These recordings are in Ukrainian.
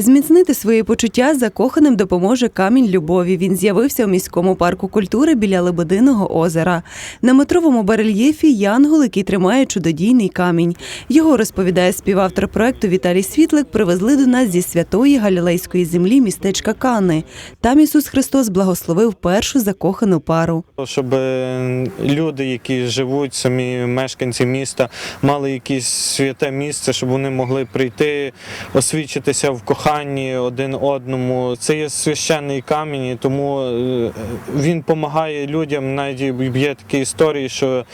Зміцнити свої почуття закоханим допоможе камінь любові. Він з'явився у міському парку культури біля Лебединого озера. На метровому барельєфі янгол, який тримає чудодійний камінь. Його розповідає співавтор проекту Віталій Світлик. Привезли до нас зі святої галілейської землі містечка Кани. Там Ісус Христос благословив першу закохану пару. Щоб е, люди, які живуть, самі мешканці міста, мали якесь святе місце, щоб вони могли прийти, освічитися в коханні один одному. Це є священний камінь, тому е, він допомагає людям. Навіть є такі історії, що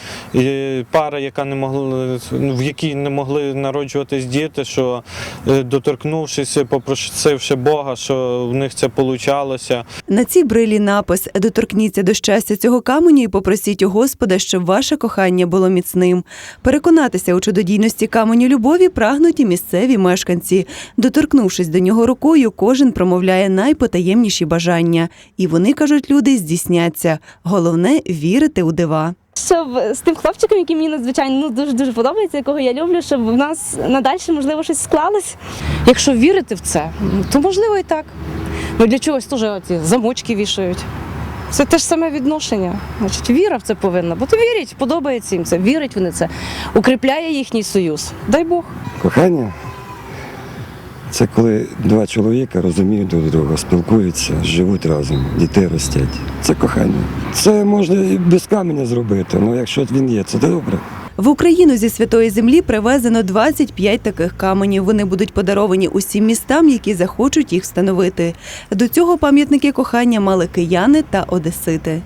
пара, яка не могла, в якій не могли народжуватись діти, що е, доторкнувшись, попросивши Бога, що в них це получалося. На цій брилі напис Доторкніться до щастя цього каменю і попросіть у Господа, щоб ваше кохання було міцним. Переконатися у чудодійності каменю любові прагнуть і місцеві мешканці. Доторкнувшись до нього рукою, кожен промовляє найпотаємніші бажання. І вони кажуть, люди здійсняться. Головне вірити у дива. Щоб з тим хлопчиком, який мені надзвичайно ну, дуже дуже подобається, якого я люблю, щоб в нас надальше можливо щось склалось. Якщо вірити в це, то можливо і так. Ну для чогось теж ці замочки вішають. Це те ж саме відношення. Значить, віра в це повинна. Бо то вірять, подобається їм це, вірять вони це, укріпляє їхній союз. Дай Бог. Кохання це коли два чоловіка розуміють друг друга, спілкуються, живуть разом, дітей ростять. Це кохання. Це можна і без каменя зробити, але якщо він є, це добре. В Україну зі святої землі привезено 25 таких каменів. Вони будуть подаровані усім містам, які захочуть їх встановити. До цього пам'ятники кохання мали кияни та одесити.